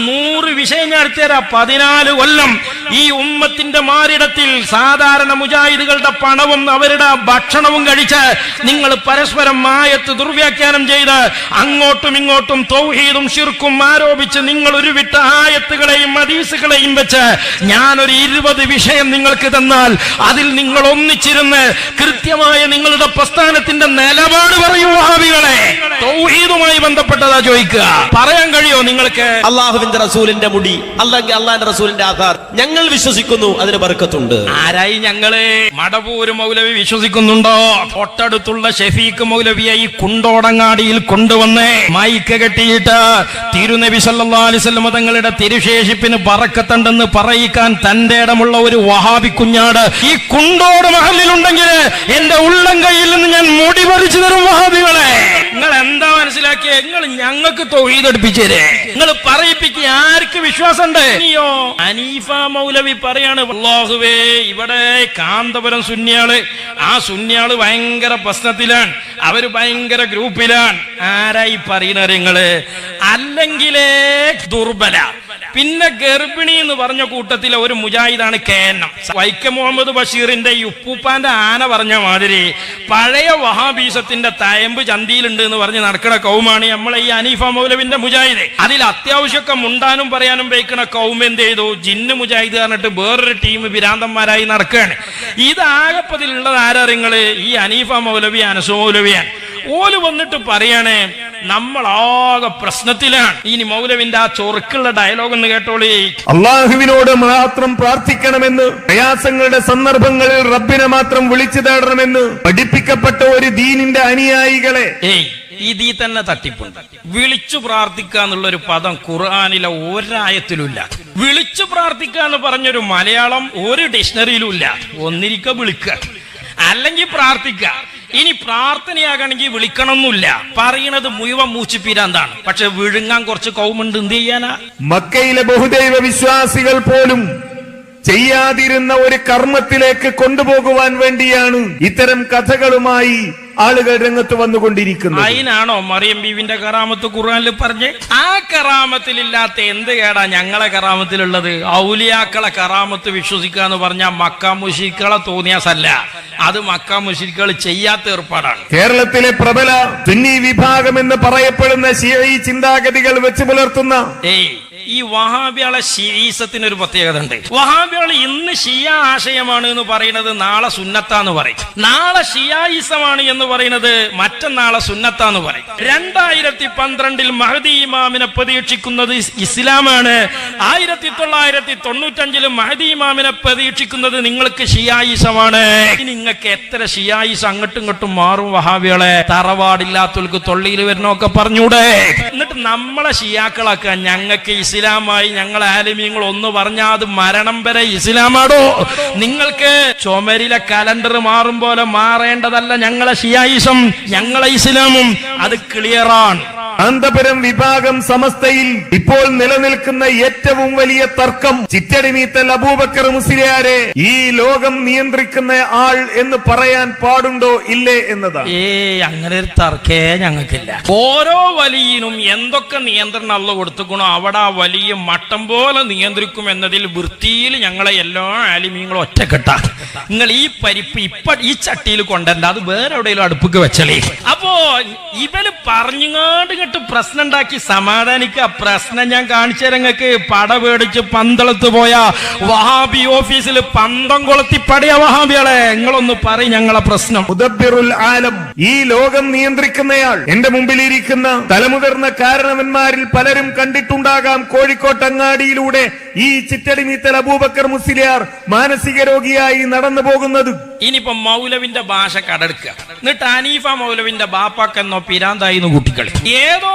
നൂറ് വിഷയം ഞാൻ എടുത്തുതരാം പതിനാല് കൊല്ലം ഈ ഉമ്മത്തിന്റെ മാറിടത്തിൽ സാധാരണ മുജാഹിദുകളുടെ പണവും അവരുടെ ഭക്ഷണവും കഴിച്ച് നിങ്ങൾ പരസ്പരം മായത്ത് ദുർവ്യാഖ്യാനം ചെയ്ത് അങ്ങോട്ടും ഇങ്ങോട്ടും തൗഹീദും ഷിർക്കും ആരോപിച്ച് നിങ്ങൾ ഒരു വിട്ട ആയത്തുകളെയും മദീസുകളെയും വെച്ച് ഞാനൊരു ഇരുപത് വിഷയം നിങ്ങൾക്ക് തന്നാൽ അതിൽ നിങ്ങൾ ഒന്നിച്ചിരുന്ന് കൃത്യമായ നിങ്ങളുടെ പ്രസ്ഥാനത്തിന്റെ നിലപാട് പറയൂ വഹാബികളെ. തൗഹീദുമായി ബന്ധപ്പെട്ടതാ ചോദിക്കുക. പറയാൻ കഴിയോ നിങ്ങൾക്ക്? അള്ളാഹുവിന്റെ റസൂലിന്റെ മുടി അല്ലെങ്കിൽ അള്ളാഹിന്റെ റസൂലിന്റെ ആധാർ. ഞങ്ങൾ വിശ്വസിക്കുന്നു അതിന് ബർക്കത്തുണ്ട്. ആരായി ഞങ്ങൾ? മടവൂര് മൗലവി വിശ്വസിക്കുന്നുണ്ടോ? തൊട്ടടുത്തുള്ള ഷെഫീഖ് മൗലവിയായി കുണ്ടോടങ്ങാടിയിൽ കൊണ്ടുവന്ന് മൈക്ക് കെട്ടിയിട്ട് തിരുനബി സല്ലാ അലിസ്വല്ലം തങ്ങളുടെ തിരുശേഷിപ്പിന് പറക്കത്തുണ്ടെന്ന് പറയിക്കാൻ തന്റെ ഇടമുള്ള ഒരു വഹാബി കുഞ്ഞാട് ഈ കുണ്ടോട് മഹലിലുണ്ടെങ്കിൽ എന്റെ ഉള്ളം കയ്യിൽ നിന്ന് ഞാൻ മുടി പറിച്ചു തരും വഹാബികളെ. നിങ്ങൾ എന്താ മനസ്സിലാക്കിയ? നിങ്ങൾ ഞങ്ങൾക്ക് തൊഴിലെടുപ്പിച്ചേരെ നിങ്ങൾ പറയിപ്പിക്കുക ആർക്ക് വിശ്വാസമുണ്ട്? അനീഫ മൗലവി പറയാണ് ഇവിടെ കാന്തപുരം സുന്യാൾ ആ സുന്യാൾ ഭയങ്കര പ്രശ്നത്തിലാണ്. അവർ ഭയങ്കര ഗ്രൂപ്പിലാണ്. ആരായി പറയുന്നത് അല്ലെങ്കിലേ ദുർബല. പിന്നെ ഗർഭിണി എന്ന് പറഞ്ഞ കൂട്ടത്തിലെ ഒരു മുജാഹിദാണ് കേന്നം വൈക്കം മുഹമ്മദ് ബഷീറിന്റെ ഉപ്പൂപ്പാന്റെ ആന പറഞ്ഞ മാതിരി പഴയ വഹാബീസത്തിന്റെ തയമ്പ് ചന്തിയിലുണ്ട് എന്ന് പറഞ്ഞ് നടക്കുന്ന കൗമാണ് നമ്മളെ ഈ അനീഫ മൗലവിന്റെ മുജാഹിദ്. അതിൽ അത്യാവശ്യമൊക്കെ മുണ്ടാനും പറയാനും വയ്ക്കണ കൗം എന്ത് ചെയ്തു? ജിന്ന് മുജാഹിദ് പറഞ്ഞിട്ട് വേറൊരു ടീം ഭിരാന്തന്മാരായി നടക്കുകയാണ്. ഇതാകപ്പതിലുള്ളത് ആരാ നിങ്ങൾ ഈ അനീഫ മൗലവി അനസു മൗലവിയാണ്. ഓൽ വന്നിട്ട് പറയണേ നമ്മളാകെ പ്രശ്നത്തിലാണ്. ഇനി മൗലവിന്റെ ആ ചൊറുക്കുള്ള ഡയലോഗ് എന്ന് കേട്ടോളി. അള്ളാഹുവിനോട് മാത്രം പ്രാർത്ഥിക്കണമെന്ന് പ്രയാസങ്ങളുടെ സന്ദർഭങ്ങളിൽ റബ്ബിനെ മാത്രം വിളിച്ചു തേടണമെന്ന് പഠിപ്പിക്കപ്പെട്ട ഒരു ദീനിന്റെ അനുയായികളെ. ഏയ് ഇതിൽ തന്നെ തട്ടിപ്പുണ്ട്. വിളിച്ചു പ്രാർത്ഥിക്കുക എന്നുള്ള ഒരു പദം ഖുർആാനിലെ ഒരായത്തിലുമില്ല. വിളിച്ചു പ്രാർത്ഥിക്കുക എന്ന് പറഞ്ഞൊരു മലയാളം ഒരു ഡിക്ഷണറിയിലും ഇല്ല ഒന്നിരിക്ക വിളിക്കുക. അല്ലെങ്കിൽ പ്രാർത്ഥിക്കുക. ഇനി പ്രാർത്ഥനയാകണമെങ്കിൽ വിളിക്കണമെന്നില്ല പറയണത് മുഴുവൻ മൂച്ചിപ്പീരാന്താണ് പക്ഷെ വിഴുങ്ങാൻ കുറച്ച് കൗമുണ്ട് എന്ത് ചെയ്യാനാ? മക്കയിലെ ബഹുദൈവ വിശ്വാസികൾ പോലും ചെയ്യാതിരുന്ന ഒരു കർമ്മത്തിലേക്ക് കൊണ്ടുപോകുവാൻ വേണ്ടിയാണ് ഇത്തരം കഥകളുമായി ആളുകൾ രംഗത്ത് വന്നുകൊണ്ടിരിക്കുന്നു അതിനാണോ മറിയം ബീവിന്റെ കറാമത്ത് ഖുർആാനിൽ പറഞ്ഞ്? ആ കറാമത്തിലില്ലാത്ത എന്ത് കേടാ ഞങ്ങളെ കറാമത്തിലുള്ളത്? ഔലിയാക്കളെ കറാമത്ത് വിശ്വസിക്കുക എന്ന് പറഞ്ഞാൽ മക്ക മുഷിക്കളെ തോന്നിയാസല്ല. അത് മക്ക മുഷിക്കൾ ചെയ്യാത്ത ഏർപ്പാടാണ്. കേരളത്തിലെ പ്രബല സുന്നി വിഭാഗം എന്ന് പറയപ്പെടുന്ന ചിന്താഗതികൾ വെച്ച് പുലർത്തുന്ന ഏയ് ഈ വഹാബിയാളെ ഷീസത്തിന് ഒരു പ്രത്യേകത ഉണ്ട് വഹാബിയാൾ ഇന്ന് ഷിയ ആശയമാണ് എന്ന് പറയുന്നത് നാളെ സുന്നത്താന്ന് പറയും. നാളെ ഷിയായിസമാണ് എന്ന് പറയുന്നത് മറ്റന്നാളെ സുന്നത്താന്ന് പറയും. രണ്ടായിരത്തി പന്ത്രണ്ടിൽ മഹദി ഇമാമിനെ പ്രതീക്ഷിക്കുന്നത് ഇസ്ലാമാണ്. ആയിരത്തി തൊള്ളായിരത്തി തൊണ്ണൂറ്റഞ്ചിൽ മഹദി ഇമാമിനെ പ്രതീക്ഷിക്കുന്നത് നിങ്ങൾക്ക് ഷിയായിസമാണ്. നിങ്ങൾക്ക് എത്ര ഷിയായിസം അങ്ങോട്ടും ഇങ്ങോട്ടും മാറും വഹാബികളെ? തറവാടില്ലാത്തവർക്ക് തൊള്ളിയിൽ വരണമൊക്കെ പറഞ്ഞൂടെ എന്നിട്ട് നമ്മളെ ഷിയാക്കളാക്കാൻ ഞങ്ങൾക്ക് ഇസ്ലാമായി ഞങ്ങൾ ആലിമീങ്ങൾ ഒന്ന് പറഞ്ഞാൽ അത് മരണം വരെ ഇസ്ലാമാടോ? നിങ്ങൾക്ക് ചുമരിലെ കലണ്ടർ മാറും പോലെ മാറേണ്ടതല്ല ഞങ്ങളെ ഷിയായിസം ഞങ്ങളെ ഇസ്ലാമും. അത് ക്ലിയറാണ് കാന്തപുരം വിഭാഗം സമസ്തയിൽ ഇപ്പോൾ നിലനിൽക്കുന്ന ഏറ്റവും വലിയ തർക്കം ചിറ്റടിമീത്തൽ അബൂബക്കർ മുസ്ലിയാരെ ഈ ലോകം നിയന്ത്രിക്കുന്ന ആൾ എന്ന് പറയാൻ പാടുണ്ടോ ഇല്ലേ എന്നതാണ്. ഏ അങ്ങനെ ഒരു തർക്കേ ഞങ്ങൾക്കില്ല. ഓരോ വലിയനും എന്തൊക്കെ നിയന്ത്രണം അള്ള കൊടുത്തുക്കണോ അവിടെ ആ വലിയ മട്ടം പോലെ നിയന്ത്രിക്കും എന്നതിൽ വൃത്തിയിൽ ഞങ്ങളെ എല്ലാ ആലിമീങ്ങളും ഒറ്റക്കെട്ട. നിങ്ങൾ ഈ പരിപ്പ് ഇപ്പൊ ഈ ചട്ടിയിൽ കൊണ്ടണ്ട അത് വേറെ എവിടെയെങ്കിലും അടുപ്പിക്ക് വെച്ചളേ. അപ്പോ ഇവർ പറഞ്ഞുങ്ങാണ്ട് ഇങ്ങോട്ട് പ്രശ്നം ഉണ്ടാക്കി സമാധാനിക്ക. പ്രശ്നം ഞാൻ കാണിച്ചു തരങ്ങൾക്ക് പട പേടിച്ച് പന്തളത്ത് പോയ വഹാബി ഓഫീസിൽ പന്തം കൊളുത്തി പടയ വഹാബികളെ. നിങ്ങളൊന്ന് പറയും ഞങ്ങളെ പ്രശ്നം. ആലം. ഈ ലോകം നിയന്ത്രിക്കുന്നയാൾ. എന്റെ മുമ്പിലിരിക്കുന്ന തലമുതിർന്ന കാരണവന്മാരിൽ പലരും കണ്ടിട്ടുണ്ടാകാം കോഴിക്കോട്ടങ്ങാടിയിലൂടെ ഈ ചിറ്റടിമീത്തൽ അബൂബക്കർ മുസ്ലിയാർ മാനസിക രോഗിയായി നടന്നു പോകുന്നത്. ഇനിയിപ്പോ മൗലവിന്റെ ഭാഷ കടടുക്കുക എന്നിട്ട് അനീഫ മൗലവിന്റെ ബാപ്പാക്കെന്നോ പിരാന്തായിന്ന് കുട്ടികൾ ഏതോ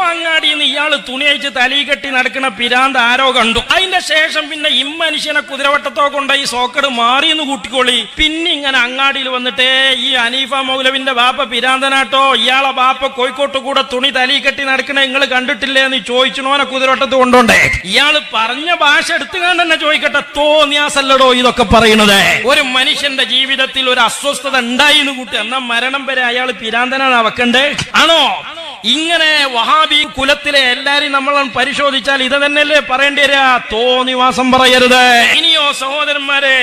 അങ്ങാടിയിൽ നിന്ന് ഇയാൾ തുണി അയച്ച് തലി കെട്ടി നടക്കുന്ന പിരാന്ത് ആരോ കണ്ടു. അതിന്റെ ശേഷം പിന്നെ ഇമ്മനുഷ്യനെ കുതിരവട്ടത്തോ കൊണ്ട് ഈ സോക്കട് മാറി എന്ന് കൂട്ടിക്കോളി. പിന്നെ ഇങ്ങനെ അങ്ങാടിയിൽ വന്നിട്ടേ ഈ അനീഫ മൗലവിന്റെ ബാപ്പ പിരാന്തനാട്ടോ ഇയാളെ ബാപ്പ കോഴിക്കോട്ട് കൂടെ തുണി തലി കെട്ടി നടക്കണേ നിങ്ങൾ കണ്ടിട്ടില്ലേ എന്ന് ചോദിച്ചണോനെ കുതിരവട്ടത്ത് കൊണ്ടോണ്ടേ ഇയാൾ പറഞ്ഞ ഭാഷ എടുത്തുകാണ്ട് തന്നെ ചോദിക്കട്ടെ തോന്നിയാസല്ലടോ ഇതൊക്കെ പറയുന്നത് ഒരു മനുഷ്യന്റെ ജീവിതത്തിൽ ഒരു അസ്വസ്ഥത ഉണ്ടായി എന്ന് കൂട്ടി എന്നാ മരണം വരെ അയാൾ പിരാന്തനാണ് വെക്കണ്ടേ? ആണോ? ഇങ്ങനെ വഹാബി കുലത്തിലെ എല്ലാരും നമ്മൾ പരിശോധിച്ചാൽ ഇത് തന്നെയല്ലേ പറയേണ്ടി വരിക? തോന്നിവാസം പറയരുത്. ഇനിയോ സഹോദരന്മാരെ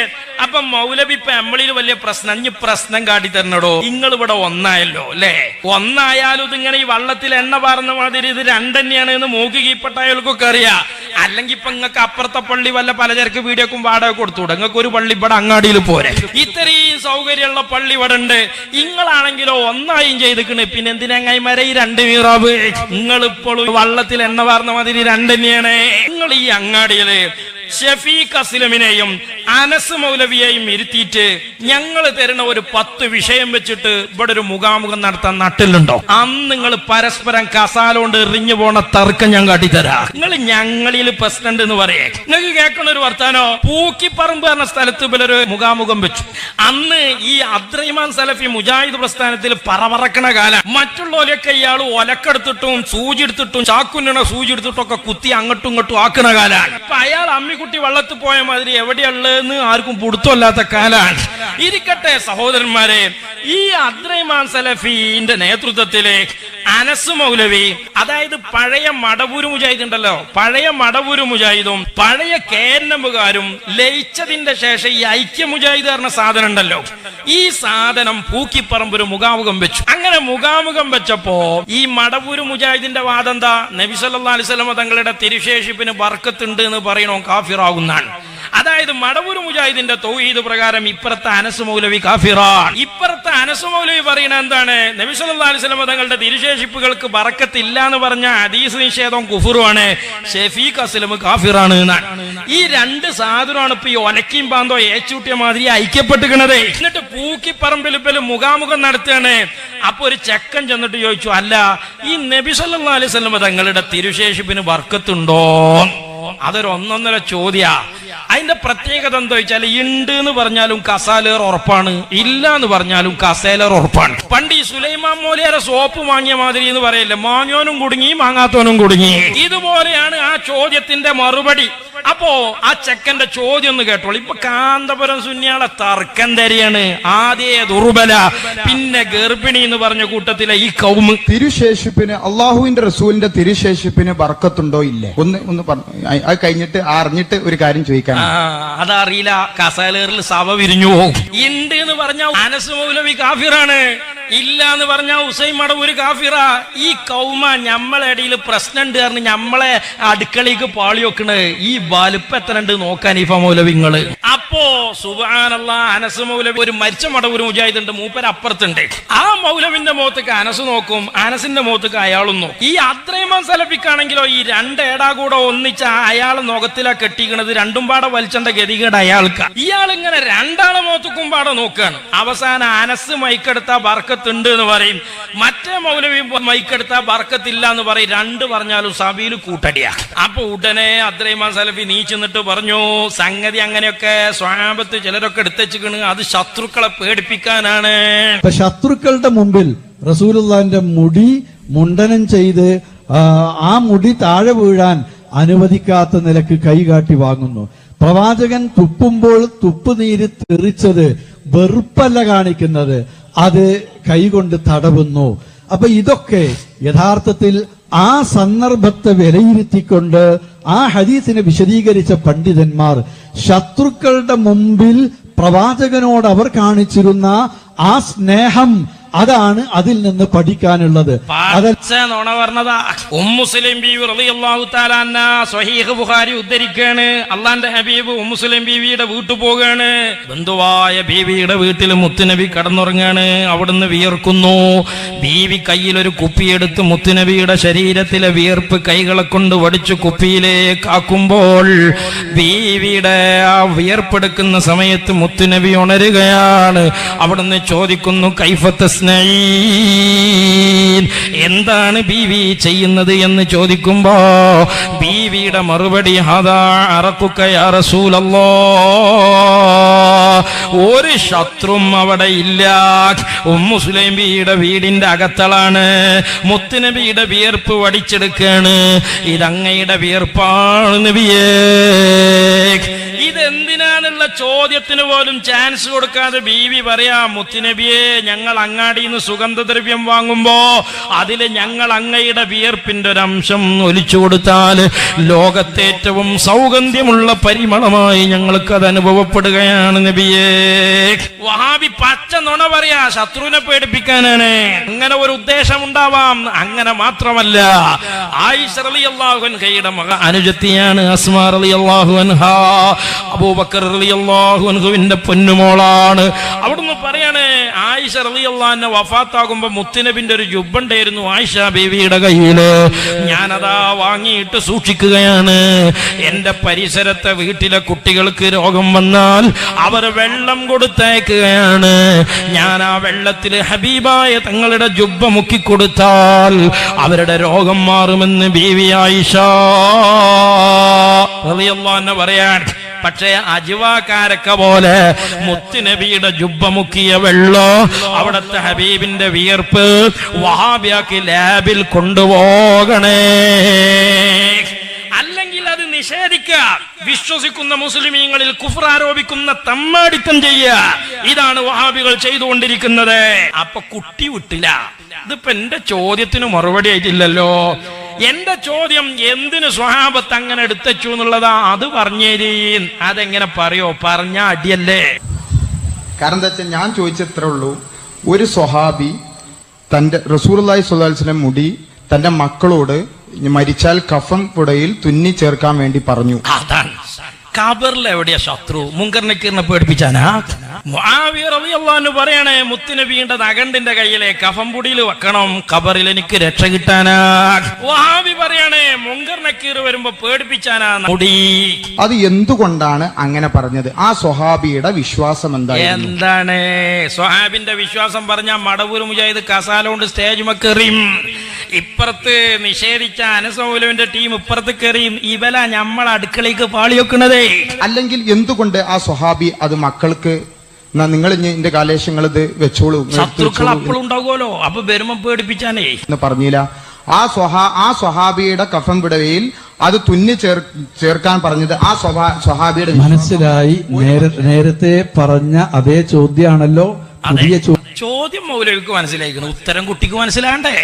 അപ്പൊ മൗലവി ഇപ്പൊ നമ്മളിൽ വലിയ പ്രശ്നം അഞ്ഞ് പ്രശ്നം കാട്ടി തരണടോ നിങ്ങൾ ഇവിടെ ഒന്നായല്ലോ അല്ലേ? ഒന്നായാലും ഇതിങ്ങനെ ഈ വള്ളത്തിൽ എണ്ണ പാർന്ന മാതിരി ഇത് രണ്ടെന്നെയാണ് എന്ന് മൂക്ക് കീപ്പട്ടായവർക്കൊക്കെ അറിയാം. അല്ലെങ്കിൽ ഇപ്പൊ നിങ്ങൾക്ക് അപ്പുറത്തെ പള്ളി വല്ല പലചരക്ക് വീടിയൊക്കെ വാടക കൊടുത്തുകൂടെ നിങ്ങൾക്ക് ഒരു പള്ളി ഇവിടെ അങ്ങാടിയിൽ പോരെ? ഇത്രയും സൗകര്യമുള്ള പള്ളി ഇവിടെ ഉണ്ട്. നിങ്ങളാണെങ്കിലോ ഒന്നായും ചെയ്തിക്കണ്. പിന്നെ എന്തിനങ്ങായിമാരെ ഈ രണ്ട് മീറാബ്? നിങ്ങൾ ഇപ്പോഴും വള്ളത്തിൽ എണ്ണ വാർന്ന മാതിരി രണ്ടെന്നെയാണ് നിങ്ങൾ ഈ അങ്ങാടിയിൽ ഷഫീഖ് അസ്ലമിനെയും അനസ് മൗലവിയെയും ഇരുത്തിയിട്ട് ഞങ്ങൾ തരുന്ന ഒരു പത്ത് വിഷയം വെച്ചിട്ട് ഇവിടെ ഒരു മുഖാമുഖം നടത്താൻ നട്ടിലുണ്ടോ? അന്ന് നിങ്ങൾ പരസ്പരം കസാലോണ്ട് എറിഞ്ഞു പോണ തർക്കം ഞാൻ കാട്ടിത്തരാ. നിങ്ങൾ ഞങ്ങളിൽ പ്രസിഡന്റ് എന്ന് പറയേ. നിങ്ങൾക്ക് കേൾക്കണ ഒരു വർത്താനോ? പൂക്കിപ്പറമ്പ് പറഞ്ഞ സ്ഥലത്ത് ഇവരൊരു മുഖാമുഖം വെച്ചു. അന്ന് ഈ അദ്രൈമാൻ സലഫി മുജാഹിദ് പ്രസ്ഥാനത്തിൽ പറവറക്കണ കാലം. മറ്റുള്ളവരൊക്കെ ഇയാൾ ഒലക്കെടുത്തിട്ടും സൂചി എടുത്തിട്ടും ചാക്കുന്ന സൂചി എടുത്തിട്ടും ഒക്കെ കുത്തി അങ്ങോട്ടും ഇങ്ങോട്ടും ആക്കണ കാലാണ് അപ്പൊ അയാൾ അമ്മിക്കുട്ടി വള്ളത്തിൽ പോയ മാതിരി എവിടെയുള്ളതെന്ന് ആർക്കും പുടുത്തമല്ലാത്ത കാലാണ്. ഇരിക്കട്ടെ സഹോദരന്മാരെ ഈ അദ്രൈമാൻ സലഫിന്റെ നേതൃത്വത്തിൽ അനസ് മൗലവി അതായത് പഴയ മടവൂര് മുജാഹിദ് ഉണ്ടല്ലോ പഴയ മടവൂര് മുജാഹിദും പഴയ കേരനമ്പുകാരും ലയിച്ചതിന്റെ ശേഷം ഈ ഐക്യ മുജാഹിദ് പറഞ്ഞ സാധനം ഉണ്ടല്ലോ ഈ സാധനം പൂക്കിപ്പറമ്പൊരു മുഖാമുഖം വെച്ചു. അങ്ങനെ മുഖാമുഖം വെച്ചപ്പോ ഈ മടവൂര് മുജാഹിദിന്റെ വാദം എന്താ? നബിസല്ലാ അലിസ്ലമ തങ്ങളുടെ തിരുശേഷിപ്പിന് ബർക്കത്തുണ്ട് എന്ന് പറയണോ കാഫിറാകുന്നാണ്. അതായത് മടവൂർ മുജാഹിദിന്റെ തൗഹീദ് പ്രകാരം ഇപ്പുറത്തെ അനസ് മൗലവി കാഫിറാണ്. ഇപ്പുറത്തെ അനസ് മൗലവി പറയണ എന്താണ്? നബി സല്ലല്ലാഹു അലൈഹി വസല്ലം തങ്ങളുടെ തിരുശേഷിപ്പുകൾക്ക് ബറക്കത്തില്ല എന്ന് പറഞ്ഞ ഹദീസ് നിഷേധം കുഫുറുമാണ് ഷെഫീഖ് അസ്ലം കാഫിറാണ് എന്നാണ്. ഈ രണ്ട് സാധുരാണ് ഇപ്പൊ ഈ ഒലക്കിയും പാന്തോ ഏച്ചൂട്ടിയ മാതിരി ഐക്യപ്പെട്ടുകണത് എന്നിട്ട് പൂക്കിപ്പറമ്പിൽ ഇപ്പൽ മുഖാമുഖം നടത്തുകയാണ്. അപ്പൊ ഒരു ചെക്കൻ ചെന്നിട്ട് ചോദിച്ചു അല്ല ഈ നബി സല്ലല്ലാഹു അലൈഹി വസല്ലം തങ്ങളുടെ തിരുശേഷിപ്പിന് ബർക്കത്തുണ്ടോ? അതൊരു ഒന്നൊന്നര ചോദ്യ. അതിന്റെ പ്രത്യേകത എന്താ വെച്ചാൽ ഉണ്ട് എന്ന് പറഞ്ഞാലും കസാലേർ ഉറപ്പാണ്. ഇല്ല എന്ന് പറഞ്ഞാലും കസേലർ ഉറപ്പാണ്. പണ്ട് ഈ സുലൈമാൻ മോലിയാരെ സോപ്പ് വാങ്ങിയ മാതിരി എന്ന് പറയല്ലേ മാങ്ങിയോനും കുടുങ്ങി മാങ്ങാത്തോനും കുടുങ്ങി. ഇതുപോലെയാണ് ആ ചോദ്യത്തിന്റെ മറുപടി. അപ്പോ ആ ചെക്കന്റെ ചോദ്യം ഒന്ന് കേട്ടോളൂ. ഇപ്പൊ കാന്തപുരം സുന്യാളെ തർക്കം തരികയാണ്. ആദ്യ ദുർബല. പിന്നെ ഗർഭിണി എന്ന് പറഞ്ഞ കൂട്ടത്തിലെ ഈ കൗമ്. തിരുശേഷിപ്പിന് അള്ളാഹുവിന്റെ റസൂലിന്റെ തിരുശേഷിപ്പിന് ബർക്കത്തുണ്ടോ ഇല്ലേ? ഒന്ന് ഒന്ന് പറഞ്ഞു അത് കഴിഞ്ഞിട്ട് അറിഞ്ഞിട്ട് ഒരു കാര്യം ചോദിക്കാൻ ആ, അതറിയില്ല. കസാലേറിൽ സഭ വിരിഞ്ഞു പോകും. ഉണ്ട് എന്ന് പറഞ്ഞ അനസ് മൗലവി കാഫിറാണ്. ഇല്ല എന്ന് പറഞ്ഞ ഉസൈൻ ഒരു കാഫിറ. ഈ കൗമ ഞമ്മളെ ഇടയിൽ പ്രശ്നമുണ്ട് കാരണം ഞമ്മളെ അടുക്കളയ്ക്ക് പാളി വെക്കണേ ഈ വലുപ്പം എത്ര ഉണ്ട് നോക്കാൻ ഇഫ അപ്പോ സുബാനുള്ള അനസ് മൗലവി ഒരു മരിച്ച മടവൂര് മുജാഹിദ് ഉണ്ട് മൂപ്പര അപ്പുറത്തുണ്ട്. ആ മൗലവിന്റെ മുഖത്തേക്ക് അനസ് നോക്കും അനസിന്റെ മുഖത്തേക്ക് അയാളും നോക്കും. ഈ അത്രയും സലഫിക്കാണെങ്കിലോ ഈ രണ്ട് ഏടാ കൂടെ ഒന്നിച്ച അയാൾ മുഖത്തിലാ കെട്ടിക്കണത് രണ്ടും പാടെ വലിച്ചണ്ട ഗതികേട് അയാൾക്ക്. ഇയാൾ ഇങ്ങനെ രണ്ടാളെ മുഖത്തേക്കും പാടെ നോക്കുകയാണ് അവസാനം അനസ് മൈക്കെടുത്ത ബർക്കത്തുണ്ട് എന്ന് പറയും. മറ്റേ മൗലവി മൈക്കെടുത്ത ബർക്കത്തില്ല എന്ന് പറയും. രണ്ട് പറഞ്ഞാലും സഭയിൽ കൂട്ടടിയാ. അപ്പൊ ഉടനെ അദ്രൈമാൻ സലഫി നീ ചെന്നിട്ട് പറഞ്ഞു സംഗതി അങ്ങനെയൊക്കെ സ്വാപത്ത് ചിലരൊക്കെ എടുത്തച്ചിക്കണ് അത് ശത്രുക്കളെ പേടിപ്പിക്കാനാണ്. ശത്രുക്കളുടെ മുമ്പിൽ റസൂലുള്ളാന്റെ മുടി മുണ്ടനം ചെയ്ത് ആ മുടി താഴെ വീഴാൻ അനുവദിക്കാത്ത നിലയ്ക്ക് കൈകാട്ടി വാങ്ങുന്നു. പ്രവാചകൻ തുപ്പുമ്പോൾ തുപ്പുനീര് തെറിച്ചത് വെറുപ്പല്ല കാണിക്കുന്നത്. അത് കൈകൊണ്ട് തടവുന്നു. അപ്പൊ ഇതൊക്കെ യഥാർത്ഥത്തിൽ ആ സന്ദർഭത്തെ വിലയിരുത്തിക്കൊണ്ട് ആ ഹദീസിനെ വിശദീകരിച്ച പണ്ഡിതന്മാർ ശത്രുക്കളുടെ മുമ്പിൽ പ്രവാചകനോട് അവർ കാണിച്ചിരുന്ന ആ സ്നേഹം അതാണ് അതിൽ നിന്ന് പഠിക്കാനുള്ളത്. അത്. പച്ച നുണ പറഞ്ഞതാ. ഉമ്മുസ്ലിം ബീവി റളിയല്ലാഹു തആല സ്വഹീഹ് ബുഖാരി ഉദ്ധരിക്കാണ്. അള്ളാന്റെ ഹബീബ് ഉമ്മുസ്ലിം ബീവിയുടെ വീട്ടിൽ പോകാണ്. ബന്ധുവായ ബീവിയുടെ വീട്ടിൽ മുത്തുനബി കടന്നുറങ്ങാണ്. അവിടുന്ന് വിയർക്കുന്നു. ബീവി കയ്യിൽ ഒരു കുപ്പിയെടുത്ത് മുത്തുനബിയുടെ ശരീരത്തിലെ വിയർപ്പ് കൈകളെ കൊണ്ട് വടിച്ചു കുപ്പിയിലേക്ക് ആക്കുമ്പോൾ ബീവിയുടെ ആ വിയർപ്പെടുക്കുന്ന സമയത്ത് മുത്തുനബി ഉണരുകയാണ്. അവിടുന്ന് ചോദിക്കുന്നു കൈഫത്ത് എന്താണ് ബീവി ചെയ്യുന്നത് എന്ന് ചോദിക്കുമ്പോ ബീവിയുടെ മറുപടി ഹദാ അറക്കുക്കയാ റസൂലല്ലോ. ഒരു ശത്രും അവിടെ ഇല്ല. ഉമ്മുസ്ലൈം ബിയുടെ വീടിന്റെ അകത്തളാണ്. മുത്തുനബിയുടെ വിയർപ്പ് വടിച്ചെടുക്കാണ്. ഇതങ്ങയുടെ വിയർപ്പാണ് നബിയേ. ഇതെന്തിനാന്നുള്ള ചോദ്യത്തിന് പോലും ചാൻസ് കൊടുക്കാതെ ബീവി പറയാ മുത്തുനബിയെ ഞങ്ങൾ അങ്ങാടിയിൽ നിന്ന് സുഗന്ധദ്രവ്യം വാങ്ങുമ്പോ അതിൽ ഞങ്ങൾ അങ്ങയുടെ വിയർപ്പിന്റെ ഒരു അംശം ഒലിച്ചു കൊടുത്താൽ ലോകത്തേറ്റവും സൗഗന്ധ്യമുള്ള പരിമളമായി ഞങ്ങൾക്ക് അത് അനുഭവപ്പെടുകയാണ് നബിയേ വഹാബി പച്ച നുണ പറയാ ശത്രുവിനെ പേടിപ്പിക്കാനാണ്. അങ്ങനെ ഒരു ഉദ്ദേശം ഉണ്ടാവാം. അങ്ങനെ മാത്രമല്ല. ആയിഷ റളിയല്ലാഹു അൻഹയുടെ മക അനുജത്തിയാണ് അസ്മാ റളിയല്ലാഹു അൻഹ. അബൂബക്കർ റളിയല്ലാഹു അൻഹുവിന്റെ പൊന്നുമോളാണ്. അവിടുന്ന് പറയാണ് ആയിഷ റളിയല്ലാഹുവിനെ വഫാത്താകുമ്പോ മുത്തിനബിന്റെ ഒരു ജുബ്ബുണ്ടായിരുന്നു ആയിഷ ബീവിയുടെ കയ്യിൽ. ഞാനതാ വാങ്ങിയിട്ട് സൂക്ഷിക്കുകയാണ്. എന്റെ പരിസരത്തെ വീട്ടിലെ കുട്ടികൾക്ക് രോഗം വന്നാൽ അവർ വെള്ളം കൊടുത്തേക്കുകയാണ്. ഞാൻ ആ വെള്ളത്തിൽ ഹബീബായ തങ്ങളുടെ ജുബ്ബ മുക്കിക്കൊടുത്താൽ അവരുടെ രോഗം മാറുമെന്ന് ബീവി ആയിഷ റളിയല്ലാഹു അൻഹ പറയാൻ. പക്ഷേ അജിവാക്കാരൊക്കെ പോലെ മുത്തുനബിയുടെ ജുബ്ബ മുക്കിയ വെള്ളോ അവിടുത്തെ ഹബീബിന്റെ വിയർപ്പ് വഹാബിയാക്കി ലാബിൽ കൊണ്ടുപോകണേ. നിഷേധിക്കുക വിശ്വസിക്കുന്ന മുസ്ലിമീങ്ങളിൽ കുഫർ ആരോപിക്കുന്ന തമ്മാടിത്തം ചെയ്യുക. ഇതാണ് വഹാബികൾ ചെയ്തുകൊണ്ടിരിക്കുന്നത്. അപ്പൊ കുട്ടി വിട്ടില്ല. ഇതിപ്പോ എന്റെ ചോദ്യത്തിന് മറുപടി ആയിട്ടില്ലല്ലോ. എന്റെ ചോദ്യം എന്തിന് സ്വഹാബത്ത് അങ്ങനെ എടുത്തച്ചു എന്നുള്ളതാ അത് പറഞ്ഞേരീ. അതെങ്ങനെ പറയോ? പറഞ്ഞ അടിയല്ലേ. കാരണം എന്താ വെച്ചാൽ ഞാൻ ചോദിച്ചത്രേ ഉള്ളൂ ഒരു സ്വഹാബി തന്റെ റസൂർലായി സുല്ലാസ്ലം മുടി തന്റെ മക്കളോട് മരിച്ചാൽ കഫം പുടയിൽ തുന്നി ചേർക്കാൻ വേണ്ടി പറഞ്ഞു. അതാണ്. കബറിൽ എവിടെയാ ശത്രു? മുങ്കറിനെ പേടിപ്പിച്ചാനാ? മുആവിയ റളിയല്ലാഹു അൻഹു പറയണേ മുത്തുനബിയുടെ നഗണ്ടിന്റെ കയ്യിലെ കഫംപുടിയിൽ വെക്കണം കബറിൽ എനിക്ക് രക്ഷ കിട്ടാനാ. വഹാബി പറയണേ മുങ്കർ നക്കീർ വരുമ്പോ പേടിപ്പിച്ചാനാ മുടി അത് എന്തുകൊണ്ടാണ് അങ്ങനെ പറഞ്ഞത്? ആ സ്വഹാബിയുടെ വിശ്വാസം എന്താ എന്താണ്? സ്വഹാബിന്റെ വിശ്വാസം പറഞ്ഞ മടവൂർ മുജാഹിദ് കസാലോണ്ട് സ്റ്റേജ് മക്കേറിയും ഇപ്പുറത്ത് നിഷേധിച്ച അനസൗലുവിന്റെ ടീം ഇപ്പുറത്ത് കയറിയും ഇവല നമ്മൾ അടുക്കളയ്ക്ക് പാളി വെക്കണതേ അല്ലെങ്കിൽ എന്തുകൊണ്ട് ആ സ്വഹാബി അത് മക്കൾക്ക് "എന്നാ നിങ്ങൾ ഇനി എന്റെ കാലേശങ്ങൾ ഇത് വെച്ചോളൂ ശത്രുക്കൾ വെച്ചോളൂ" അപ്പോഴും ഉണ്ടാകുമല്ലോ അപ്പൊ വരുമ്പോ പേടിപ്പിച്ചാനേ എന്ന് പറഞ്ഞില്ല. ആ സ്വഹാ ആ സ്വഹാബിയുടെ കഫം വിടവയിൽ അത് തുന്നി ചേർ ചേർക്കാൻ പറഞ്ഞത് ആ സ്വഭാ സ്വഹാബിയുടെ മനസ്സിലായി. നേരത്തെ പറഞ്ഞ അതേ ചോദ്യമാണല്ലോ. പുതിയ ചോദ്യം മൗലവിക്ക് മനസ്സിലായിക്കണം. ഉത്തരം കുട്ടിക്ക് മനസ്സിലാണ്ടേ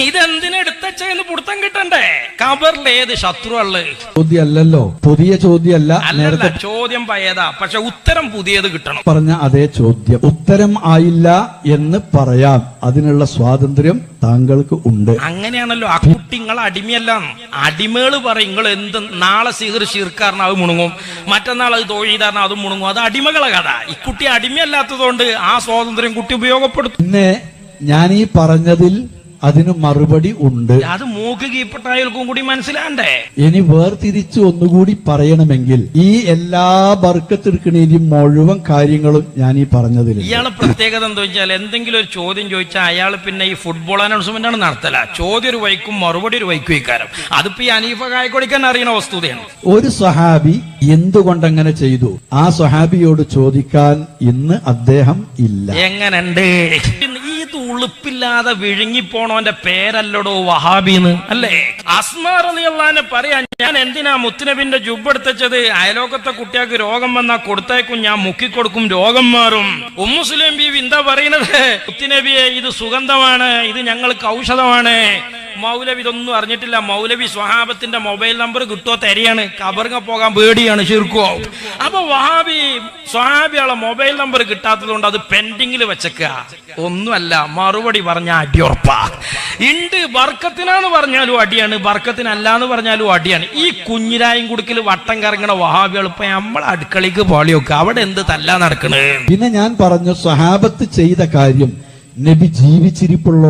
ഇതെന്തിനെടുത്തച്ചെന്ന് പുടുത്തം കിട്ടണ്ടേ? കബറിൽ ഏത് ശത്രു ഉള്ളത് ചോദ്യമല്ലല്ലോ. പുതിയ ചോദ്യമല്ല. അല്ലല്ല നേരത്തെ ചോദ്യം പഴയതാ. പക്ഷെ ഉത്തരം പുതിയത് കിട്ടണം. പറഞ്ഞ അതേ ചോദ്യം. ഉത്തരം ആയില്ല എന്ന് പറയാം. അതിനുള്ള സ്വാതന്ത്ര്യം താങ്കൾക്ക് ഉണ്ട്. അങ്ങനെയാണല്ലോ. ആ കുട്ടി നിങ്ങൾ അടിമയല്ല. അടിമകൾ പറയും നിങ്ങൾ എന്ത് നാളെ സീർ ശീർക്കാരന അത് മുണുങ്ങും. മറ്റന്നാൾ അത് തോഴിതാരണം അത് മുണുങ്ങും. അത് അടിമകളെ കഥ. ഈ കുട്ടി അടിമയല്ലാത്തതുകൊണ്ട് ആ സ്വാതന്ത്ര്യം കുട്ടി ഉപയോഗപ്പെടുത്തും. പിന്നെ ഞാൻ ഈ പറഞ്ഞതിൽ അതിന് മറുപടി ഉണ്ട്. അത് മൂക്ക് കീപ്പട്ടായൽക്കും കൂടി മനസ്സിലാണ്ടേ ഇനി വേർതിരിച്ച് ഒന്നുകൂടി പറയണമെങ്കിൽ ഈ എല്ലാ ബർക്കത്തെടുക്കണേലും മുഴുവൻ കാര്യങ്ങളും ഞാൻ ഈ പറഞ്ഞതിൽ ഇയാളെ പ്രത്യേകത എന്താ വെച്ചാൽ എന്തെങ്കിലും ഒരു ചോദ്യം ചോദിച്ചാൽ അയാൾ പിന്നെ ഈ ഫുട്ബോൾ അനൗൺസ്മെന്റ് ആണ് നടത്തല. ചോദ്യം ഒരു വൈക്കും മറുപടി ഒരു വൈക്കും ഇക്കാരം. അതിപ്പോ ഈ അനീഫ കായക്കൊടിക്കാൻ അറിയണ വസ്തുതയാണ്. ഒരു സഹാബി എന്തുകൊണ്ടങ്ങനെ ചെയ്തു? ആ സഹാബിയോട് ചോദിക്കാൻ ഇന്ന് അദ്ദേഹം ഇല്ല. എങ്ങനുണ്ട് ഇത് ഉളുപ്പില്ലാതെ വിഴുങ്ങിപ്പോണോന്റെ പേരല്ലടോ വഹാബിന്ന് അല്ലേ? അസ്മാർ അലിയല്ലാനെ പറയാ ഞാൻ എന്തിനാ മുത്തുനബിന്റെ ജുബെടുത്തത് അയലോകത്തെ കുട്ടികൾക്ക് രോഗം വന്നാ കൊടുത്തേക്കും ഞാൻ മുക്കിക്കൊടുക്കും രോഗം മാറും. ഉമ്മുസ്ലിം ബീവി എന്താ പറയുന്നത്? മുത്തുനബിയെ ഇത് സുഗന്ധമാണ് ഇത് ഞങ്ങൾക്ക് ഔഷധമാണ്. മൗലവി ഇതൊന്നും അറിഞ്ഞിട്ടില്ല. മൗലവി സ്വഹാബത്തിന്റെ മൊബൈൽ നമ്പർ കിട്ടുമോ തരികയാണ് കബറിങ്ങ പോകാൻ പേടിയാണ് ചീർക്കോ അപ്പൊ വഹാബി സ്വഹാബിയാളെ മൊബൈൽ നമ്പർ കിട്ടാത്തത് കൊണ്ട് അത് പെൻഡിങ്ങിൽ വെച്ചേക്ക. ഒന്നുമല്ല മറുപടി പറഞ്ഞ അടിയുറപ്പാ ഇണ്ട് വർക്കത്തിനാന്ന് പറഞ്ഞാലും അടിയാണ് വർക്കത്തിനല്ല എന്ന് പറഞ്ഞാലും അടിയാണ്. ഈ കുഞ്ഞിരായും കുടുക്കിൽ വട്ടം കറങ്ങണ വഹാബികൾ ഇപ്പൊ നമ്മളെ അടുക്കളയ്ക്ക് പാളി വെക്കുക അവിടെ എന്ത് തല്ല നടക്കണേ? പിന്നെ ഞാൻ പറഞ്ഞു സ്വഹാബത്ത് ചെയ്ത കാര്യം നബി ജീവിച്ചിരിപ്പുള്ള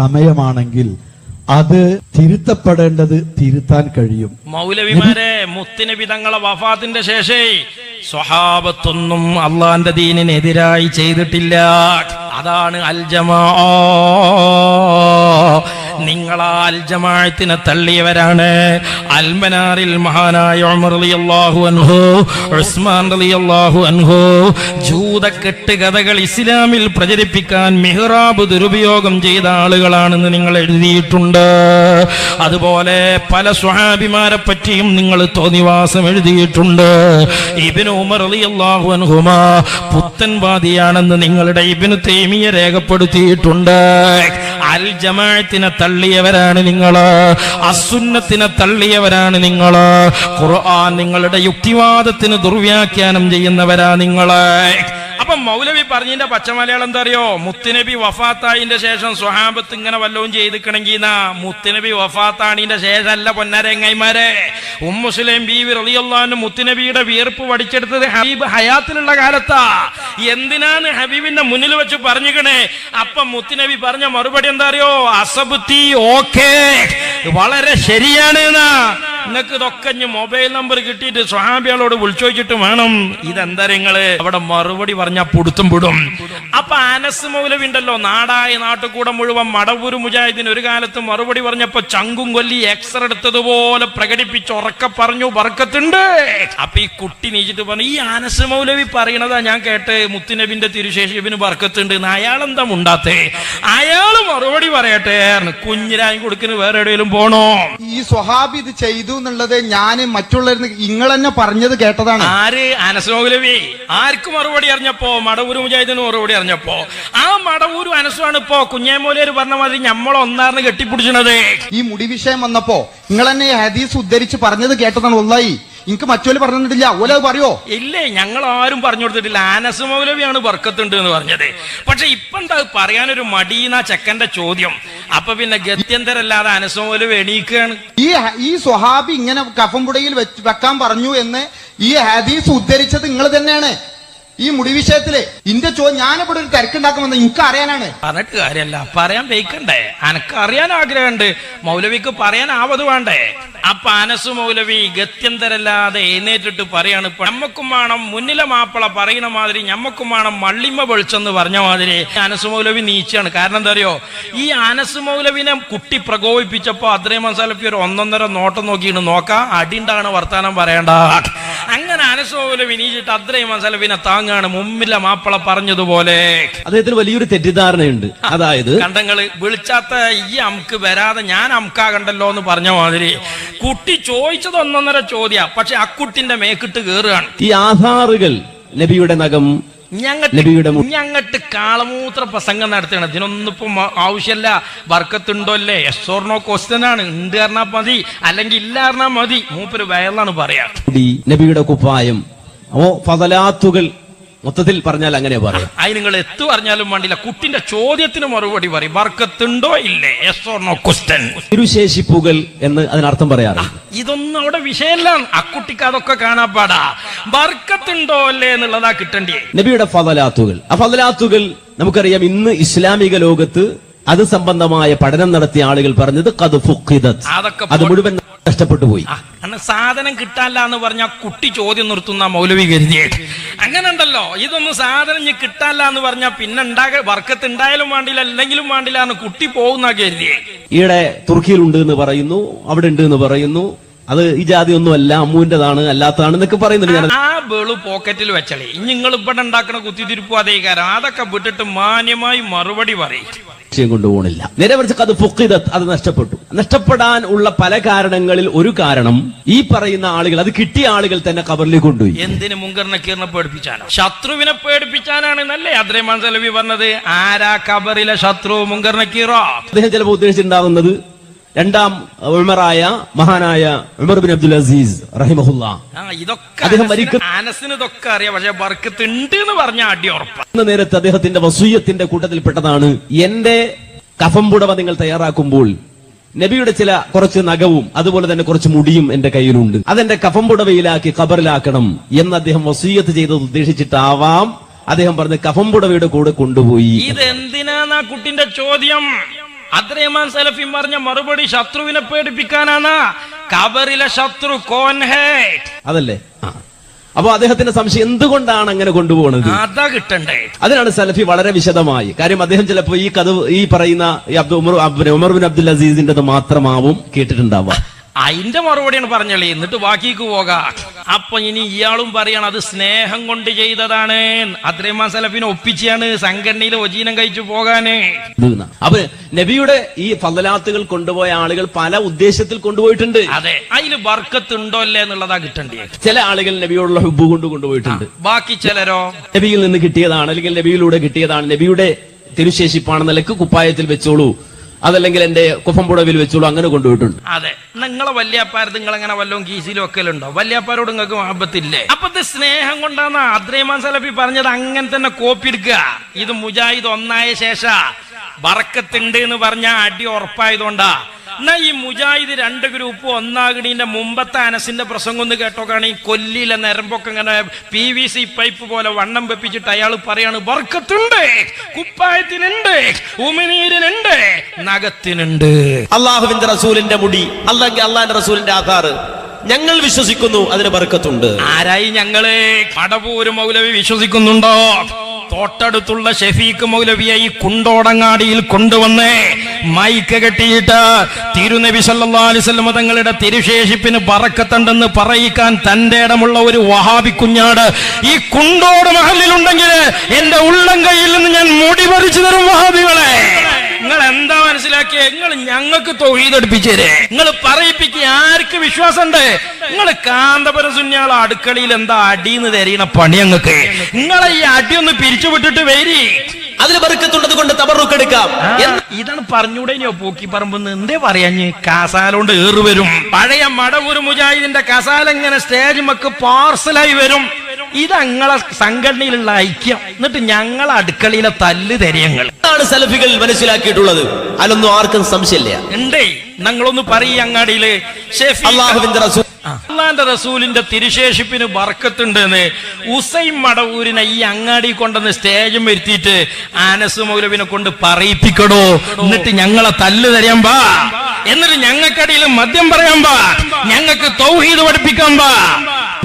സമയമാണെങ്കിൽ അത് തിരുത്തപ്പെടേണ്ടത് തിരുത്താൻ കഴിയും. മൗലവിമാരെ മുത്തിന് തങ്ങളെ വഫാത്തിന്റെ ശേഷേ സ്വഹാബത്തൊന്നും അള്ളാന്റെ ദീനിനെതിരായി ചെയ്തിട്ടില്ല. അതാണ് അൽജമാ നിങ്ങളാൽ ജമാഅത്തിനെ തള്ളിയവരാണ്. അൽമനാറിൽ മഹാനായ ഉമർ റളിയല്ലാഹു അൻഹു ഉസ്മാൻ റളിയല്ലാഹു അൻഹു ജൂതക്കെട്ട് കഥകൾ ഇസ്ലാമിൽ പ്രചരിപ്പിക്കാൻ മിഹ്റാബ് ദുരുപയോഗം ചെയ്ത ആളുകളാണെന്ന് നിങ്ങൾ എഴുതിയിട്ടുണ്ട്. അതുപോലെ പല സ്വഹാബിമാരെ പറ്റിയും നിങ്ങൾ തോന്നിവാസം എഴുതിയിട്ടുണ്ട്. ഇബിന് ഉമർ റളിയല്ലാഹു അൻഹുമ പുത്തൻവാദിയാണെന്ന് നിങ്ങളുടെ ഇബിന് തേമിയ രേഖപ്പെടുത്തിയിട്ടുണ്ട്. അൽ ജമാഅത്തിനെ തള്ളിയവരാണ് നിങ്ങൾ അസുന്നത്തിനെ തള്ളിയവരാണ് നിങ്ങൾ ഖുർആൻ നിങ്ങളുടെ യുക്തിവാദത്തിന് ദുർവ്യാഖ്യാനം ചെയ്യുന്നവരാ നിങ്ങൾ. അപ്പൊ മൗലവി പറഞ്ഞതിന്റെ പച്ചമലയാളം എന്താ അറിയോ? മുത്തുനബി വഫാത്തായിന്റെ ശേഷം സ്വഹാബത്ത് ഇങ്ങനെ വല്ലതും ചെയ്തിക്കണെങ്കിൽ മുത്തുനബി വഫാത്താണിന്റെ ശേഷം അല്ല പൊന്നരങ്ങൈമാരെ ഉമ്മുസ്ലിം ബീവി റളിയല്ലാഹു മുത്തുനബിയുടെ വിയർപ്പ് പഠിച്ചെടുത്തത് ഹബീബ് ഹയാത്തിലുള്ള കാലത്താ. എന്തിനാണ് ഹബീബിന്റെ മുന്നിൽ വെച്ച് പറഞ്ഞിക്കണേ? അപ്പൊ മുത്തുനബി പറഞ്ഞ മറുപടി എന്താ അറിയോ? അസബുത്തി ഓക്കേ. വളരെ ശരിയാണ് എന്നാ. നിങ്ങൾക്ക് ഇതൊക്കെ മൊബൈൽ നമ്പർ കിട്ടിയിട്ട് സ്വഹാബികളോട് വിളിച്ചു ചോദിച്ചിട്ട് വേണം. ഇതെന്താ നിങ്ങൾ? അവിടെ മറുപടി പറഞ്ഞാൽ പുടുത്തും പിടും അപ്പൊ അനസ് മൗലവിണ്ടല്ലോ നാടായ നാട്ടുകൂടം മുഴുവൻ മടവൂര് മുജാഹിദിന് ഒരു കാലത്ത് മറുപടി പറഞ്ഞപ്പോ ചങ്കും കൊല്ലി എക്സർ എടുത്തതുപോലെ പ്രകടിപ്പിച്ച് ഉറക്കെ പറഞ്ഞു വറക്കത്തുണ്ട് അപ്പൊ ഈ കുട്ടി നീച്ചിട്ട് പറഞ്ഞു ഈ അനസ് മൗലവി പറയണതാ ഞാൻ കേട്ട് മുത്തുനബിന്റെ തിരുശേഷിപ്പിന് വറക്കത്തുണ്ട് അയാൾ അയാളെന്താ മുണ്ടാത്തേ? അയാൾ മറുപടി പറയട്ടെ കുഞ്ഞിരായി കൊടുക്കുന്ന വേറെ എവിടെയെങ്കിലും പോണോ? ഈ സ്വഹാബി ഇത് ചെയ്തു എന്നുള്ളത് ഞാൻ മറ്റുള്ളവരിന്ന് നിങ്ങൾ തന്നെ പറഞ്ഞത് കേട്ടതാണ്. ആര് അനസോലവി ആർക്ക് മറുപടി അറിഞ്ഞപ്പോ? മടവൂര് മുജാഹിദിന് മറുപടി അറിഞ്ഞപ്പോ? ആ മടവൂരും അനസുമാണ് ഇപ്പോ കുഞ്ഞേമൂലര് പറഞ്ഞ മാതിരി നമ്മൾ ഒന്നാറിന് കെട്ടിപ്പിടിച്ചത് ഈ മുടി വിഷയം വന്നപ്പോ നിങ്ങൾ തന്നെ ഈ ഹദീസ് ഉദ്ധരിച്ച് പറഞ്ഞത് കേട്ടതാണ് ഒന്നായി എനിക്ക് മറ്റോൽ പറഞ്ഞിട്ടില്ല. ഓല അത് പറയോ? ഇല്ലേ ഞങ്ങൾ ആരും പറഞ്ഞു കൊടുത്തിട്ടില്ല. ആനസ് മൗലവിയാണ് വർക്കത്തുണ്ട് എന്ന് പറഞ്ഞത്. പക്ഷെ ഇപ്പൊ എന്താ പറയാനൊരു മടീന ചെക്കന്റെ ചോദ്യം. അപ്പൊ പിന്നെ ഗത്യന്തരല്ലാതെ അനസ് മൗലവി എണീക്കുകയാണ് ഈ ഈ സ്വഹാബി ഇങ്ങനെ കഫംപുടയിൽ വെക്കാൻ പറഞ്ഞു എന്ന് ഈ ഹദീസ് ഉദ്ധരിച്ചത് നിങ്ങൾ തന്നെയാണ്. ഈ മുടി വിഷയത്തിൽ ഇന്റെ ചോ ഞാനിവിടെ ഒരു തിരക്കുണ്ടാക്കുമെന്ന് എനിക്ക് അറിയാനാണ്. പറഞ്ഞിട്ട് കാര്യമല്ല പറയാൻ വെയ്ക്കണ്ടേ അനക്ക് അറിയാൻ ആഗ്രഹമുണ്ട്. മൗലവിക്ക് പറയാൻ ആവത് വേണ്ടേ? അപ്പൊ അനസ് മൗലവി ഗത്യന്തരല്ലാതെ എഴുന്നേറ്റിട്ട് പറയാണ് ഇപ്പൊ ഞമ്മക്കും വേണം മുന്നിലെ മാപ്പിള പറയുന്ന മാതിരി ഞമ്മക്കും വേണം മള്ളിമ വെളിച്ചെന്ന് പറഞ്ഞ മാതിരി അനസ് മൗലവി നീച്ചാണ്. കാരണം എന്താ അറിയോ? ഈ അനസ് മൗലവിനെ കുട്ടി പ്രകോപിപ്പിച്ചപ്പോ അത്രയും മസാലപ്പി ഒരു ഒന്നൊന്നര നോട്ടം നോക്കിയിട്ട് നോക്കാം അടിണ്ടാണ് വർത്താനം പറയേണ്ട. അങ്ങനെ അനസ് മൗലവി നീച്ചിട്ട് അത്രയും മസാലപ്പിനെ താങ്ങാണ് മുമ്പിലെ മാപ്പിള പറഞ്ഞതുപോലെ. അദ്ദേഹത്തിന് വലിയൊരു തെറ്റിദ്ധാരണയുണ്ട്. അതായത് കണ്ടങ്ങൾ വിളിച്ചാത്ത ഈ അമുക്ക് വരാതെ ഞാൻ അമുക്കാകണ്ടല്ലോ എന്ന് പറഞ്ഞ മാതിരി കുട്ടി ചോദിച്ചത് ഒന്നൊന്നര ചോദ്യ. പക്ഷെ അക്കുട്ടിന്റെ മേക്കിട്ട് കേറുകയാണ്. ഈ ആധാറുകൾ നബിയുടെ നഖം ഞങ്ങട്ട് ഞങ്ങട്ട് കാളമൂത്ര പ്രസംഗം നടത്തണം. ഇതിനൊന്നും ഇപ്പം ആവശ്യമല്ല വർക്കത്തുണ്ടോ അല്ലേ എസ്ഓർണോ ക്വസ്റ്റ്യൻ ആണ്. ഉണ്ട് പറഞ്ഞാ മതി. അല്ലെങ്കിൽ ഇല്ല പറഞ്ഞാ മതി. മൂപ്പര് വയലാണ് പറയാ നബിയുടെ കുപ്പായം. ഓ ഫതലാത്തുകൾ മൊത്തത്തിൽ പറഞ്ഞാൽ അങ്ങനെ പറയാം. അതിന് നിങ്ങൾ എത്തു പറഞ്ഞാലും വേണ്ടില്ല. കുട്ടിന്റെ ചോദ്യത്തിന് മറുപടി പറയും. വർക്കത്തുണ്ടോ ഇല്ലേ? തിരുശേഷിപ്പുകൾ എന്ന് അതിനർത്ഥം പറയാറുണ്ട്. ഇതൊന്നും അവിടെ വിഷയമല്ല. അക്കുട്ടിക്ക് അതൊക്കെ കാണാപ്പാടാ വർക്കത്തുണ്ടോ അല്ലേ എന്നുള്ളതാ കിട്ടണ്ടേ നബിയുടെ ഫതലാത്തുകൾ ആ ഫതലാത്തുകൾ നമുക്കറിയാം ഇന്ന് ഇസ്ലാമിക ലോകത്ത് അത് സംബന്ധമായ പഠനം നടത്തിയ ആളുകൾ പറഞ്ഞത് കത് ഫുക്കിദത്ത്. അതൊക്കെ അത് മുഴുവൻ നഷ്ടപ്പെട്ടു പോയി. അന്ന് സാധനം കിട്ടാല്ല എന്ന് പറഞ്ഞ കുട്ടി ചോദ്യം നിർത്തുന്ന മൗലവി കരുതിയത് അങ്ങനെ ഉണ്ടല്ലോ ഇതൊന്നും സാധനം ഇനി കിട്ടാല്ല എന്ന് പറഞ്ഞ പിന്നെ ഉണ്ടാക വർക്കത്ത് ഉണ്ടായാലും വേണ്ടില്ല അല്ലെങ്കിലും വേണ്ടില്ല എന്ന് കുട്ടി പോകുന്ന കരുതിയേ ഈയിടെ തുർക്കിയിലുണ്ട് എന്ന് പറയുന്നു അവിടെ ഉണ്ട് എന്ന് പറയുന്നു. അത് ഈ ജാതി ഒന്നും അല്ല അമ്മുവിന്റേതാണ് അല്ലാത്തതാണ് എന്നൊക്കെ പറയുന്നുണ്ട് ഞാൻ. ആ ബേൾ പോക്കറ്റിൽ വെച്ചളേ. നിങ്ങൾ ഇവിടെ ഉണ്ടാക്കുന്ന കുത്തിതിരിപ്പ് അതേ കാരം അതൊക്കെ വിട്ടിട്ട് മാന്യമായി മറുപടി പറയും. ലക്ഷ്യം കൊണ്ടുപോകണില്ല നേരെ മറിച്ച് അത് ഫുക്കിദത്ത് അത് നഷ്ടപ്പെട്ടു. നഷ്ടപ്പെടാൻ ഉള്ള പല കാരണങ്ങളിൽ ഒരു കാരണം ഈ പറയുന്ന ആളുകൾ അത് കിട്ടിയ ആളുകൾ തന്നെ കബറിലേക്ക് കൊണ്ടുപോയി. എന്തിന് നക്കീറിനെ പേടിപ്പിച്ചാനോ? ശത്രുവിനെ പേടിപ്പിച്ചാനാണ് നല്ലേ അദ്രൈമാൻ സലവി പറഞ്ഞത്? ആരാ കബറിലെ ശത്രു മുങ്കർണക്കീറോ അദ്ദേഹം ചിലപ്പോൾ ഉദ്ദേശിച്ചിട്ടുണ്ടാകുന്നത് രണ്ടാം ഉമറായ മഹാനായ ഉമർ ബിൻ അബ്ദുൽ അസീസ് റഹിമഹുല്ല. ഇതൊക്കെ അദ്ദേഹം അനസിന് ഇതൊക്കെ അറിയാം. പക്ഷെ ബർക്കത്ത് ഉണ്ട് എന്ന് പറഞ്ഞ അടി നേരത്തെ അദ്ദേഹത്തിന്റെ വസൂയത്തിന്റെ കൂട്ടത്തിൽപ്പെട്ടതാണ്. എന്റെ കഫംപുടവ നിങ്ങൾ തയ്യാറാക്കുമ്പോൾ നബിയുടെ ചില കുറച്ച് നഖവും അതുപോലെ തന്നെ കുറച്ച് മുടിയും എന്റെ കയ്യിലുണ്ട്. അതെന്റെ കഫംപുടവയിലാക്കി കബറിലാക്കണം എന്ന് അദ്ദേഹം വസൂയത്ത് ചെയ്തത് ഉദ്ദേശിച്ചിട്ടാവാം. അദ്ദേഹം പറഞ്ഞ് കഫംപുടവയുടെ കൂടെ കൊണ്ടുപോയി. ഇത് എന്തിനാ കുട്ടിന്റെ ചോദ്യം? അദ്രൈമാൻ സലഫി പറഞ്ഞ മറുപടി ശത്രുവിനെ പേടിപ്പിക്കാനാണ്. കബറിലെ ശത്രു കോൻ ഹേ അതല്ലേ അപ്പൊ അദ്ദേഹത്തിന്റെ സംശയം എന്തുകൊണ്ടാണ് അങ്ങനെ കൊണ്ടുപോകുന്നത് അതാ കിട്ടണ്ടേ. അതിനാണ് സലഫി വളരെ വിശദമായി. കാര്യം അദ്ദേഹം ചിലപ്പോ ഈ കഥ ഈ പറയുന്ന ഈ അബ്ദു ഉമർ ഉമർ ബിൻ അബ്ദുൽ അസീസിന്റേത് മാത്രമാവും കേട്ടിട്ടുണ്ടാവുക. അതിന്റെ മറുപടിയാണ് പറഞ്ഞളി. എന്നിട്ട് ബാക്കിക്ക് പോകാം. അപ്പൊ ഇനി ഇയാളും പറയണം അത് സ്നേഹം കൊണ്ട് ചെയ്തതാണ്. അത്രയും സലഫിനെ ഒപ്പിച്ചാണ് സംഘടനയിൽ ഒജീനം കഴിച്ചു പോകാന്. അപ്പൊ നബിയുടെ ഈ ഫലലാത്തുകൾ കൊണ്ടുപോയ ആളുകൾ പല ഉദ്ദേശത്തിൽ കൊണ്ടുപോയിട്ടുണ്ട്. അതെ. അതിൽ ബർക്കത്ത് ഉണ്ടോ അല്ലേ എന്നുള്ളതാ കിട്ടണ്ടേ. ചില ആളുകൾ നബിയോടുള്ള ഹുബ് കൊണ്ട് കൊണ്ടുപോയിട്ടുണ്ട്. ബാക്കി ചിലരോ? നബിയിൽ നിന്ന് കിട്ടിയതാണ് അല്ലെങ്കിൽ നബിയിലൂടെ കിട്ടിയതാണ്. നബിയുടെ തിരുശേഷിപ്പാണ് നിലയ്ക്ക് കുപ്പായത്തിൽ വെച്ചോളൂ. അതല്ലെങ്കിൽ എന്റെ കുഫംപുടവിൽ വെച്ചോളൂ അങ്ങനെ കൊണ്ടുപോയിട്ടുണ്ട്. അതെ. നിങ്ങളെ വല്യാപ്പാരത് നിങ്ങൾ അങ്ങനെ വല്ലതും കീസിലും ഒക്കെ ഉണ്ടോ വല്യാപ്പാരോട് നിങ്ങൾക്ക് മഹബത്തില്ലേ അപ്പൊ സ്നേഹം കൊണ്ടാണ് അദ്രൈമാൻ സലഫി പറഞ്ഞത് അങ്ങനെ തന്നെ കോപ്പി എടുക്കുക. ഇത് മുജാഹിദ് ഒന്നായ ശേഷ. ബറക്കത്തുണ്ട് എന്ന് പറഞ്ഞ അടി ഉറപ്പായതുകൊണ്ടാ. എന്നാ ഈ മുജാഹിദ് രണ്ട് ഗ്രൂപ്പ് ഒന്നാകണീന്റെ മുമ്പത്തെ അനസിന്റെ പ്രസംഗം ഒന്ന് കേട്ടോക്കാണ്. ഈ കൊല്ലിയിലെ നരമ്പൊക്കെ ഇങ്ങനെ പി വി സി പൈപ്പ് പോലെ വണ്ണം വെപ്പിച്ചിട്ട് അയാൾ പറയാണ് വർക്കത്തുണ്ട് കുപ്പായത്തിനുണ്ട് ഉമിനീരിനുണ്ട് നഖത്തിനുണ്ട്. അള്ളാഹുവിന്റെ റസൂലിന്റെ മുടി അല്ലെങ്കിൽ അള്ളാഹിന്റെ റസൂലിന്റെ ആധാറ് ഞങ്ങൾ വിശ്വസിക്കുന്നു അതിന് ബർക്കത്തുണ്ട് ആരായി ഞങ്ങൾ? കടപൂര് മൗലവി വിശ്വസിക്കുന്നുണ്ടോ? തൊട്ടടുത്തുള്ള ഷെഫീഖ് മൗലവിയെ ഈ കുണ്ടോടങ്ങാടിയിൽ കൊണ്ടുവന്ന്. മൈക്ക് കെട്ടിയിട്ട് തിരുനബി സല്ലല്ലാഹു അലൈഹി വസല്ലം തങ്ങളുടെ തിരുശേഷിപ്പിന് പറക്കത്തുണ്ടെന്ന് പറയിക്കാൻ തന്റെ ഇടമുള്ള ഒരു വഹാബി കുഞ്ഞാട് ഈ കുണ്ടോട് മഹലിലുണ്ടെങ്കിൽ എന്റെ ഉള്ളം കയ്യിൽ നിന്ന് ഞാൻ മുടി പറിച്ചു തരും വഹാബികളെ. നിങ്ങൾ എന്താ മനസ്സിലാക്കിയത് നിങ്ങൾ ഞങ്ങൾക്ക് തൊഴിലെടുപ്പിച്ചു തരേ നിങ്ങൾ പറയിപ്പിക്കുക. ആർക്ക് വിശ്വാസമുണ്ട്? നിങ്ങൾ കാന്തപുരം സുന്യാളെ അടുക്കളയിൽ എന്താ അടിന്ന് തരീണ പണി ഞങ്ങൾക്ക്? നിങ്ങളെ ഈ അടി ഒന്ന് പിരിച്ചു വിട്ടിട്ട് വരി. അതിന് ബർക്കത്തുള്ളത് കൊണ്ട് തബറുക്ക് എടുക്കാം. ഇതാണ് പറഞ്ഞൂടേനോ പൂക്കി പറമ്പെന്ന് എന്തേ പറയാഞ്ഞ് കാസാലോണ്ട് ഏറുവരും പഴയ മടവൂർ മുജാഹിദിന്റെ കസാല ഇങ്ങനെ സ്റ്റേജ് മക്ക് പാർസലായി വരും. ഇത് ഞങ്ങളെ സംഘടനയിലുള്ള ഐക്യം. എന്നിട്ട് ഞങ്ങളെ അടുക്കളയിലെ തല്ല് തരയങ്ങൾ ഇതാണ് സലഫികൾ മനസ്സിലാക്കിയിട്ടുള്ളത്. അതിലൊന്നും ആർക്കും സംശയമില്ല. ഉണ്ടേ. ഞങ്ങളൊന്ന് പറയ അങ്ങാടിയിൽ. അള്ളാഹുവിന്റെ റസൂൽ അള്ളാന്റെ റസൂലിന്റെ തിരുശേഷിപ്പിന് ബർക്കത്തുണ്ടെന്ന് ഉസൈൻ മടവൂരിനെ ഈ അങ്ങാടി കൊണ്ടെന്ന് സ്റ്റേജും വരുത്തിയിട്ട് ആനസ് മൗലവിനെ കൊണ്ട് പറയിപ്പിക്കടോ. എന്നിട്ട് ഞങ്ങളെ തല്ല് തരാൻ പാ എന്നിട്ട് ഞങ്ങൾക്കടിയിൽ മദ്യം പറയാൻ പാ ഞങ്ങൾക്ക് തൗഹീദ് പഠിപ്പിക്കാൻ പാ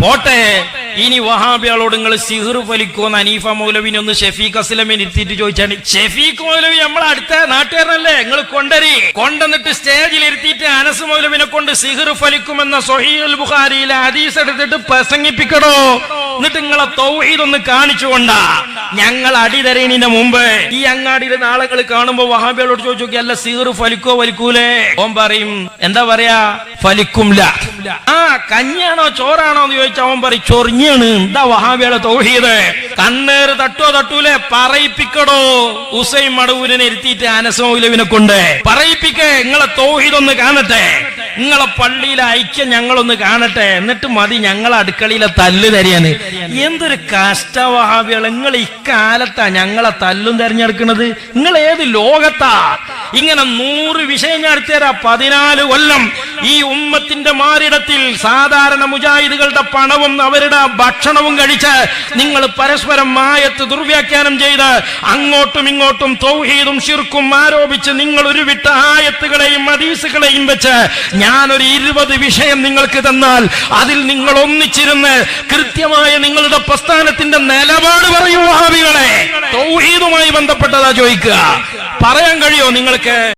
പോട്ടെ. ഇനി വഹാബികളോട് നിങ്ങൾ സിഹർ ഫലിക്കോന്ന് അനീഫ മൗലവിനെ ഒന്ന് ഷെഫീഖ് അസ്ലമിനെ ഇരുത്തിയിട്ട് ചോദിച്ചാണ് ഷെഫീഖ് മൗലവി നമ്മളെ അടുത്ത നാട്ടുകാരനല്ലേ? നിങ്ങൾ കൊണ്ടരി കൊണ്ടുവന്നിട്ട് സ്റ്റേജിൽ ഇരുത്തിയിട്ട് അനസ് മൗലവിനെ കൊണ്ട് സിഹർ ഫലിക്കുമെന്ന സൊഹീൽ ബുഖാരിയിലെ ഹദീസ് എടുത്തിട്ട് പ്രസംഗിപ്പിക്കടോ. എന്നിട്ട് നിങ്ങളെ തൗഹീദൊന്ന് കാണിച്ചുകൊണ്ടാ. ഞങ്ങൾ അടി തരേണിന്റെ മുമ്പ്. ഈ അങ്ങാടിയിലെ നാളുകൾ കാണുമ്പോ വഹാബികളോട് ചോദിച്ചു നോക്കി അല്ല സിഹർ ഫലിക്കോ വലിക്കൂലേ? ഓം പറയും എന്താ പറയാ? ഫലിക്കുംല. ആ കഞ്ഞാണോ ചോറാണോ? എന്ന് ചോദിച്ചാൽ അവൻ പറയും ചൊറിഞ്ഞാണ് എന്താ വഹാബിയുടെ തൗഹീദ്? കണ്ണേറ് തട്ടോ തട്ടൂലെ? പറയിപ്പിക്കടോ. ഉസൈൻ മടവൂരിനെ ഇരുത്തിയിട്ട് അനസമൗലവിനെ കൊണ്ട് പറയിപ്പിക്കേ. നിങ്ങളെ തൗഹീദ് ഒന്ന് കാണട്ടെ. നിങ്ങളെ പള്ളിയിലെ ഐക്യം ഞങ്ങളൊന്ന് കാണട്ടെ. എന്നിട്ട് മതി ഞങ്ങൾ അടുക്കളയിലെ തല്ല് തരിയാണ് എന്തൊരു കഷ്ട വഹാബികൾ നിങ്ങൾ ഇക്കാലത്താ ഞങ്ങളെ തല്ലും തെരഞ്ഞെടുക്കുന്നത്. നിങ്ങൾ ഏത് ലോകത്താ? ഇങ്ങനെ നൂറ് വിഷയം ഞാൻ എടുത്തുതരാ പതിനാല് കൊല്ലം ഈ ഉമ്മത്തിന്റെ മാറിടത്തിൽ സാധാരണ മുജാഹിദുകളുടെ പണവും അവരുടെ ഭക്ഷണവും കഴിച്ച് നിങ്ങൾ പരസ്പരം മായത്ത് ദുർവ്യാഖ്യാനം ചെയ്ത് അങ്ങോട്ടും ഇങ്ങോട്ടും തൗഹീദും ശിർക്കും ആരോപിച്ച് നിങ്ങൾ ഒരു വിട്ട ആയത്തുകളെയും ഹദീസുകളെയും വെച്ച് ഞാനൊരു ഇരുപത് വിഷയം നിങ്ങൾക്ക് തന്നാൽ അതിൽ നിങ്ങൾ ഒന്നിച്ചിരുന്ന് കൃത്യമായ നിങ്ങളുടെ പ്രസ്ഥാനത്തിന്റെ നിലപാട് പറയൂ വഹാബികളെ തൗഹീദുമായി ബന്ധപ്പെട്ടതാ ചോദിക്കുക. പറയാൻ കഴിയോ നിങ്ങൾക്ക്?